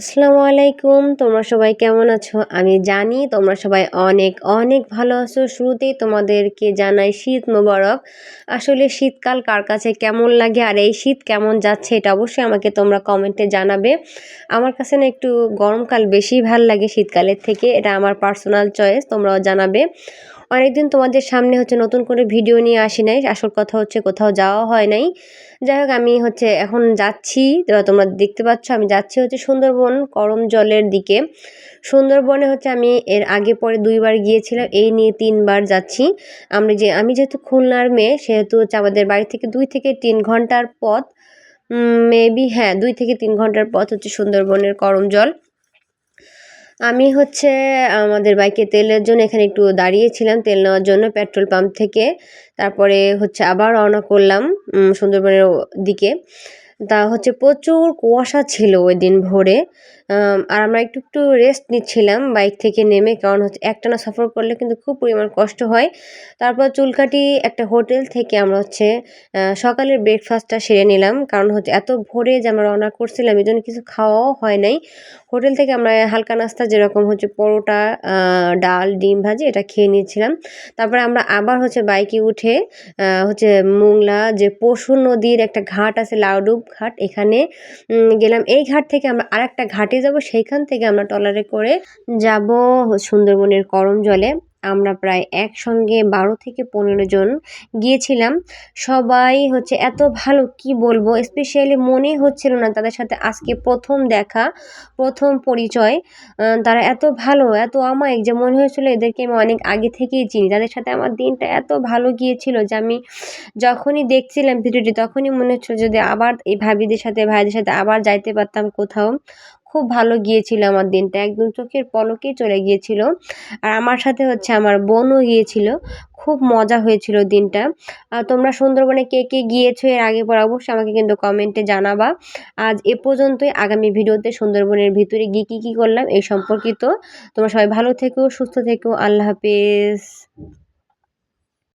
আসসালামু আলাইকুম। তোমরা সবাই কেমন আছো? আমি জানি তোমরা সবাই অনেক অনেক ভালো আছো। শুরুতেই তোমাদেরকে জানাই শীত মোবারক। আসলে শীতকাল কার কাছে কেমন লাগে আর এই শীত কেমন যাচ্ছে এটা অবশ্যই আমাকে তোমরা কমেন্টে জানাবে। আমার কাছে না একটু গরমকাল বেশি ভালো লাগে শীতকালের থেকে। এটা আমার পার্সোনাল চয়েস তোমরাও জানাবে। অনেকদিন তোমাদের সামনে হচ্ছে নতুন করে ভিডিও নিয়ে আসি নাই। আসল কথা হচ্ছে কোথাও যাওয়া হয় নাই। যাই হোক, আমি হচ্ছে এখন যাচ্ছি। তোমরা দেখতে পাচ্ছ, আমি যাচ্ছি হচ্ছে সুন্দরবন, করম জলের দিকে। সুন্দরবনে হচ্ছে আমি এর আগে পরে দুইবার গিয়েছিলাম, এই নিয়ে তিনবার যাচ্ছি। আমি যে, আমি যেহেতু খুলনার মেয়ে, সেহেতু হচ্ছে আমাদের বাড়ি থেকে দুই থেকে তিন ঘণ্টার পথ। মেবি হ্যাঁ দুই থেকে তিন ঘণ্টার পথ হচ্ছে সুন্দরবনের করম জল। আমি হচ্ছে, আমাদের বাইকে তেলের জন্য এখানে একটু দাঁড়িয়েছিলাম, তেল নেওয়ার জন্য পেট্রোল পাম্প থেকে। তারপরে হচ্ছে আবার রওনা করলাম সুন্দরবনের দিকে। তা হচ্ছে প্রচুর কুয়াশা ছিল ওই দিন ভোরে আর আমরা একটু একটু রেস্ট নিচ্ছিলাম বাইক থেকে নেমে, কারণ হচ্ছে একটানা সফর করলে কিন্তু খুব পরিমাণ কষ্ট হয়। তারপর চুলকাটি একটা হোটেল থেকে আমরা হচ্ছে সকালের ব্রেকফাস্টটা সেরে নিলাম। কারণ হচ্ছে এত ভোরে যে আমরা রওনা করছিলাম, এই জন্য কিছু খাওয়াও হয় নাই। হোটেল থেকে আমরা হালকা নাস্তা যেরকম হচ্ছে পরোটা ডাল, ডিম ভাজি, এটা খেয়ে নিয়েছিলাম। তারপরে আমরা আবার হচ্ছে বাইকে উঠে হচ্ছে মোংলা যে পশু নদীর একটা ঘাট আছে লাউডুব ঘাট, এখানে গেলাম। এই ঘাট থেকে আমরা আর একটা ঘাটে যাব। সেইখান থেকে আমরা ট্রলারে করে যাব সুন্দরবনের করম জলে। আমরা প্রায় একসঙ্গে বারো থেকে পনেরো জন গিয়েছিলাম। সবাই হচ্ছে এত ভালো, কি বলব? স্পেশালি মনে হচ্ছিল না তাদের সাথে আজকে প্রথম দেখা, প্রথম পরিচয়। তারা এত ভালো, এত আমায়িক যে মনে হয়েছিল এদেরকে আমি অনেক আগে থেকেই চিনি। তাদের সাথে আমার দিনটা এত ভালো গিয়েছিল যে আমি যখনই দেখছিলাম ভিডিওটি তখনই মনে হচ্ছিল যদি আবার এই ভাবিদের সাথে, ভাইদের সাথে আবার যাইতে পারতাম কোথাও। খুব ভালো গিয়েছিল আমার দিনটা। একদম চোখের পলকেই চলে গিয়েছিল। আর আমার সাথে হচ্ছে আমার বোনও গিয়েছিল। খুব মজা হয়েছিল দিনটা। তোমরা সুন্দরবনে কে কে গিয়েছো এর আগে পর অবশ্যই আমাকে কিন্তু কমেন্টে জানাবা। আজ এ পর্যন্তই। আগামী ভিডিওতে সুন্দরবনের ভিতরে গিয়ে কী কী করলাম এই সম্পর্কিত। তোমরা সবাই ভালো থেকো, সুস্থ থেকো। আল্লাহ হাফেজ।